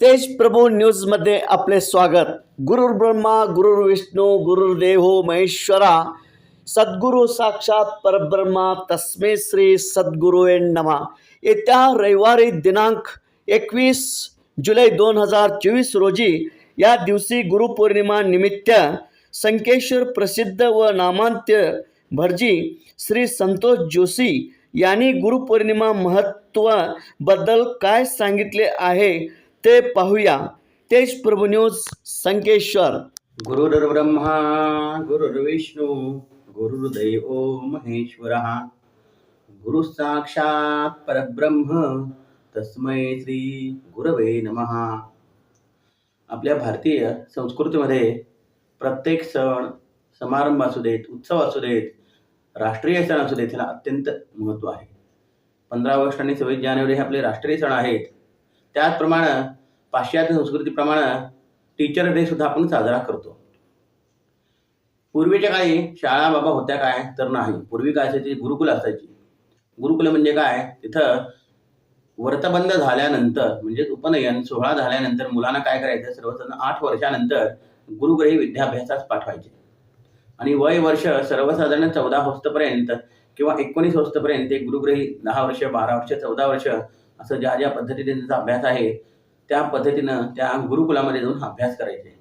तेज प्रभू न्यूजमध्ये आपले स्वागत. गुरुर ब्रह्मा गुरुर विष्णू गुरुर्देव महेश्वरा. सद्गुरू साक्षात परब्रह्मा तस्मे श्री सद्गुरू नमा. येत्या रविवारी दिनांक एकवीस जुलै दोन हजार चोवीस रोजी या दिवशी गुरुपौर्णिमा निमित्त संकेश्वर प्रसिद्ध व नामांत्य भरजी श्री संतोष जोशी यांनी गुरुपौर्णिमा महत्त्वाबद्दल काय सांगितले आहे ते पाहूया. तेज प्रभू न्यूज संकेश्वर. गुरुर्ब्रह्मा गुरुर्विष्णू गुरुर्दैव महेश्वर. गुरु साक्षात परब्रह्म तस्मै श्री गुरवे नमः. आपल्या भारतीय संस्कृतीमध्ये प्रत्येक सण समारंभ असू देत उत्सव असू देत राष्ट्रीय सण असू देत ह्याला अत्यंत महत्त्व आहे. पंधरा ऑगस्ट आणि सव्वीस जानेवारी हे आपले राष्ट्रीय सण आहेत. त्याचप्रमाणे पाश्चात्य संस्कृतीप्रमाणे टीचर डे सुद्धा आपण साजरा करतो. पूर्वीच्या काळी शाळा बाबा होत्या काय तर नाही. पूर्वी काय असायची? गुरुकुल असायची. गुरुकुल म्हणजे काय? तिथं व्रतबंध झाल्यानंतर म्हणजे उपनयन सोहळा झाल्यानंतर मुलांना काय करायचं? सर्वजण आठ वर्षानंतर गुरुग्रही विद्याभ्यासास पाठवायचे. आणि वय वर्ष सर्वसाधारण चौदा होस्तपर्यंत किंवा एकोणीस होस्तपर्यंत गुरुग्रही दहा वर्ष बारा वर्ष चौदा वर्ष असं ज्या ज्या पद्धतीने त्यांचा अभ्यास आहे त्या पद्धतीनं त्या गुरुकुलामध्ये जाऊन अभ्यास करायचे.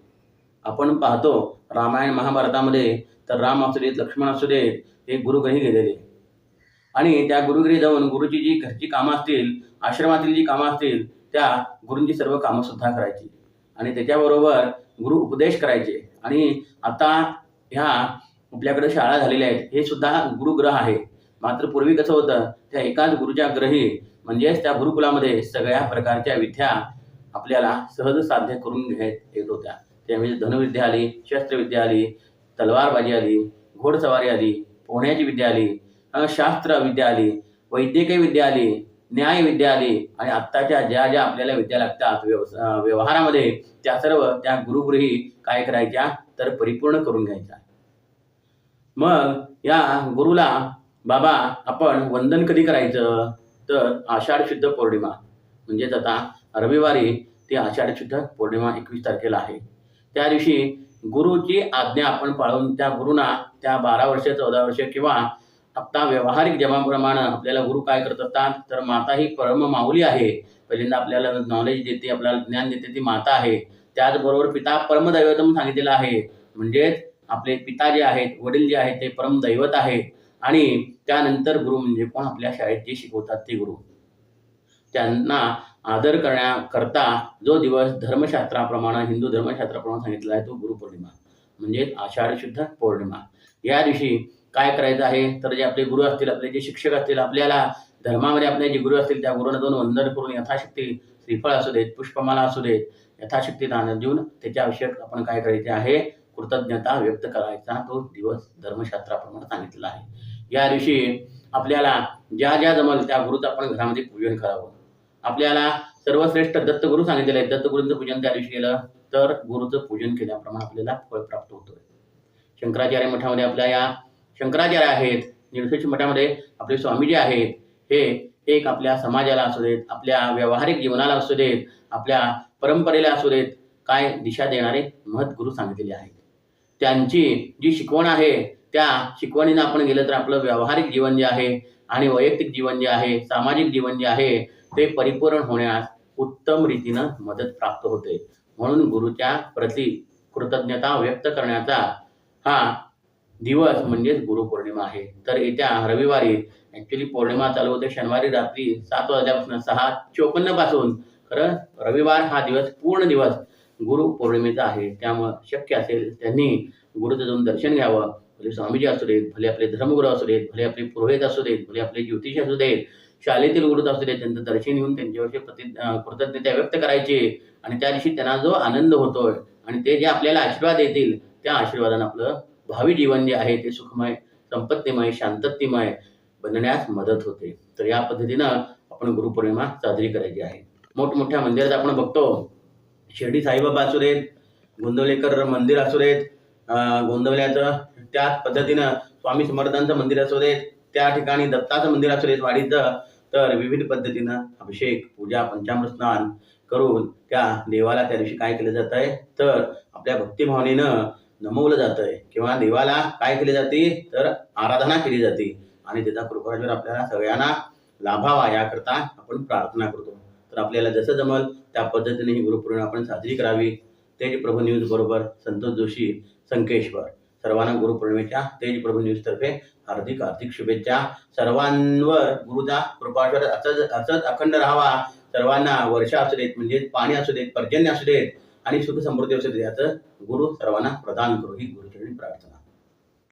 आपण पाहतो रामायण महाभारतामध्ये तर राम असू देत लक्ष्मण असू देत हे गुरुग्रही गेलेले. आणि त्या गुरुघरी जाऊन गुरुची जी घरची कामं असतील आश्रमातील जी कामं असतील त्या गुरूंची सर्व कामं सुद्धा करायची. आणि त्याच्याबरोबर गुरु उपदेश करायचे. आणि आता ह्या आपल्याकडे शाळा झालेल्या आहेत हे सुद्धा गुरुग्रह आहे. मात्र पूर्वी कसं होतं त्या एकाच गुरुच्या ग्रही म्हणजेच त्या गुरुकुलामध्ये सगळ्या प्रकारच्या विद्या आपल्याला सहज साध्य करून घेत येत होत्या. म्हणजे धनुविद्या आली शस्त्रविद्या आली तलवारबाजी आली घोडसवारी आली पोहण्याची विद्या आली शास्त्र विद्या आली वैद्यकीय विद्या आली न्याय विद्या आली आणि आत्ताच्या ज्या ज्या आपल्याला विद्या लागतात व्यवस व्यवहारामध्ये त्या सर्व त्या गुरुगृही काय करायच्या तर परिपूर्ण करून घ्यायच्या. मग या गुरुला बाबा आपण वंदन कधी करायचं? तर आषाढ शुद्ध पौर्णिमा. म्हणजेच आता रविवारी ती आषाढ शुद्ध पौर्णिमा एकवीस तारखेला आहे. त्या दिवशी गुरुची आज्ञा आपण पाळून त्या गुरुना त्या बारा वर्ष चौदा वर्ष किंवा आत्ता व्यावहारिक जमाप्रमाणे आपल्याला गुरु काय करत असतात तर माता ही परम माऊली आहे. पहिल्यांदा आपल्याला नॉलेज देते आपल्याला ज्ञान देते ती माता आहे. त्याचबरोबर पिता परमदैवतम सांगितलेलं आहे. म्हणजेच आपले पिता जे आहेत वडील जे आहेत ते परमदैवत आहेत. आणि त्यानंतर गुरु म्हणजे कोण? आपल्या शाळेत जे शिकवतात ते गुरु. त्यांना आदर करण्याकरता जो दिवस धर्मशास्त्राप्रमाणे हिंदू धर्मशास्त्राप्रमाणे सांगितला आहे तो गुरुपौर्णिमा. म्हणजे आषाढ शुद्ध पौर्णिमा. या दिवशी काय करायचं आहे? तर जे आपले गुरु असतील आपले जे शिक्षक असतील आपल्याला धर्मामध्ये आपले जे गुरु असतील त्या गुरुंना दोन वंदन करून यथाशक्ती श्रीफळ असू देत पुष्पमाला असू देत यथाशक्ती दान देऊन त्याच्याविषयक आपण काय करायचे आहे? कृतज्ञता व्यक्त करायचा तो दिवस धर्मशास्त्राप्रमाणे सांगितलेला आहे. या दिवशी आपल्याला ज्या ज्या जमल त्या गुरुचं आपण घरामध्ये पूजन करावं. आपल्याला सर्वश्रेष्ठ दत्तगुरु सांगितलेले आहे दत्तगुरूंचं पूजन त्या दिवशी केलं तर गुरुचं पूजन केल्याप्रमाणे आपल्याला फळ प्राप्त होतोय. शंकराचार्य मठामध्ये आपल्या या शंकराचार्य आहेत निरसेश मठामध्ये आपले स्वामीजी आहेत हे एक आपल्या समाजाला असू देत आपल्या व्यावहारिक जीवनाला असू देत आपल्या परंपरेला असू देत काय दिशा देणारे महत्गुरु सांगितलेले आहेत. त्यांची जी शिकवण आहे त्या शिकवणीनं आपण गेलं तर आपलं व्यावहारिक जीवन जे आहे आणि वैयक्तिक जीवन जे आहे सामाजिक जीवन जे आहे ते परिपूर्ण होण्यास उत्तम रीतीनं मदत प्राप्त होते. म्हणून गुरुच्या प्रती कृतज्ञता व्यक्त करण्याचा हा दिवस म्हणजेच गुरुपौर्णिमा आहे. तर येत्या रविवारी ॲक्च्युली पौर्णिमा चालू होते शनिवारी रात्री सात वाजल्यापासून सहा चोपन्नपासून. खरं रविवार हा दिवस पूर्ण दिवस गुरुपौर्णिमेचा आहे त्यामुळं शक्य असेल त्यांनी गुरुचं जाऊन दर्शन घ्यावं. भले स्वामीजी असू देत भले आपले धर्मगुरू असू देत भले आपले पुरोहित असू देत भले आपले ज्योतिषी असू देत शाळेतील गुरुच असू देत त्यांचं दर्शन घेऊन त्यांच्याविषयी प्रति कृतज्ञता व्यक्त करायची आणि त्या दिवशी त्यांना जो आनंद होतोय आणि ते जे आपल्याला आशीर्वाद देतील त्या आशीर्वादानं आपलं भावी जीवन जे आहे ते सुखमय संपत्तीमय शांततेमय बनण्यास मदत होते. तर या पद्धतीनं आपण गुरुपौर्णिमा साजरी करायची आहे. मोठमोठ्या मंदिरात आपण बघतो शिर्डी साईबाबा असू देत गोंदवलेकर मंदिर असू देत गोंदवल्याचं त्याच पद्धतीनं स्वामी समर्थांचं मंदिर असू देत त्या ठिकाणी दत्ताचं मंदिर असू देत वाडीचं तर विविध पद्धतीनं अभिषेक पूजा पंचामृत स्नान करून त्या देवाला त्या दिवशी काय केलं जात आहे तर आपल्या भक्तिभावनेनं नमवलं जात आहे किंवा देवाला काय केले जाते? तर आराधना केली जाते. आणि त्याचा कृपराजवर आपल्याला सगळ्यांना लाभावा याकरता आपण प्रार्थना करतो. तर आपल्याला जसं जमल त्या पद्धतीने ही गुरुपौर्णिमा आपण साजरी करावी. तेज प्रभू न्यूज बरोबर संतोष जोशी संकेश्वर. सर्वांना गुरुपौर्णिमेच्या तेज प्रभू न्यूज तर्फे हार्दिक हार्दिक शुभेच्छा. सर्वांवर गुरुचा कृपाश्वर असंच असंच अखंड राहावा. सर्वांना वर्षा असू देत म्हणजे पाणी असू देत पर्जन्य असू देत आणि सुख समृद्धी असू देत याचं गुरु सर्वांना प्रदान करू. ही गुरुचरणी प्रार्थना.